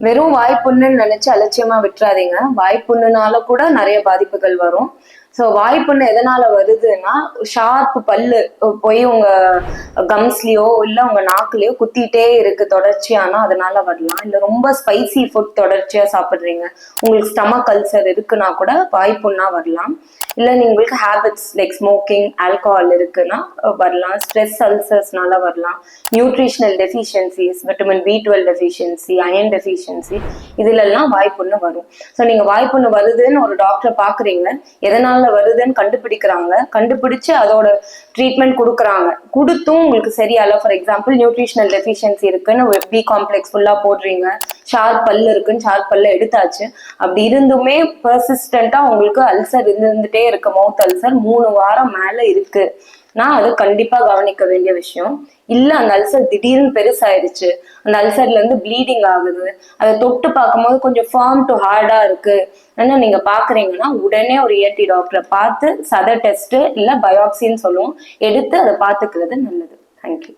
வெறும் வாய்ப்புண்ணுன்னு நினைச்சு அலட்சியமா விட்டுறாதீங்க. வாய்ப்புண்ணுனால கூட நிறைய பாதிப்புகள் வரும். ஸோ வாய்ப்புண்ணு எதனால வருதுன்னா ஷார்ப் பல்லு போய் உங்க கம்ஸ்லயோ இல்ல உங்க நாக்குலயோ குத்திட்டே இருக்கு தொடர்ச்சியானா அதனால வரலாம். இல்ல ரொம்ப ஸ்பைசி ஃபுட் தொடர்ச்சியா சாப்பிடுறீங்க. உங்களுக்கு ஸ்டமக் அல்சர் இருக்குன்னா கூட வாய்ப்புண்ணா வரலாம். இல்ல உங்களுக்கு ஹேபிட்ஸ் லைக் ஸ்மோக்கிங் ஆல்கஹால் இருக்குன்னா வரலாம். ஸ்ட்ரெஸ் அல்சர்ஸ்னால வரலாம். Nutritional deficiencies vitamin B twelve deficiency iron deficiency இதுலெல்லாம் வாய்ப்புண்ணு வரும். ஸோ நீங்க வாய்ப்புண்ணு வருதுன்னு ஒரு டாக்டரை பாக்குறீங்க. எதனால வருதுன்னு கண்டுபிடிக்கிறாங்க. கண்டுபிடிச்சு அதோட ட்ரீட்மெண்ட் கொடுக்குறாங்க. கொடுத்தும் உங்களுக்கு சரியால ஃபார் எக்ஸாம்பிள் நியூட்ரிஷனல் டெஃபிஷியன்சி இருக்குன்னு பி காம்ப்ளெக்ஸ் ஃபுல்லா போடுறீங்க. ஷார்ப் பல்லு இருக்குன்னு சார் பல்ல எடுத்தாச்சு. அப்படி இருந்துமே பர்சிஸ்டண்டா உங்களுக்கு அல்சர் இருந்துட்டே இருக்கு மவுத் அல்சர் மூணு வாரம் மேல இருக்கு. நான் அது கண்டிப்பா கவனிக்க வேண்டிய விஷயம். இல்ல அந்த அல்சர் திடீர்னு பெருசாயிருச்சு. அந்த அல்சர்ல இருந்து ப்ளீடிங் ஆகுது. அதை தொட்டு பார்க்கும்போது கொஞ்சம் ஃபார்ம் டு ஹார்டா இருக்கு. என்ன நீங்க பாக்குறீங்கன்னா உடனே ஒரு இயற்கை டாக்டரை பார்த்து சத டெஸ்ட் இல்ல பயாப்சின்னு சொல்லுவோம். எடுத்து அதை பார்த்துக்கிறது நல்லது. தேங்க்யூ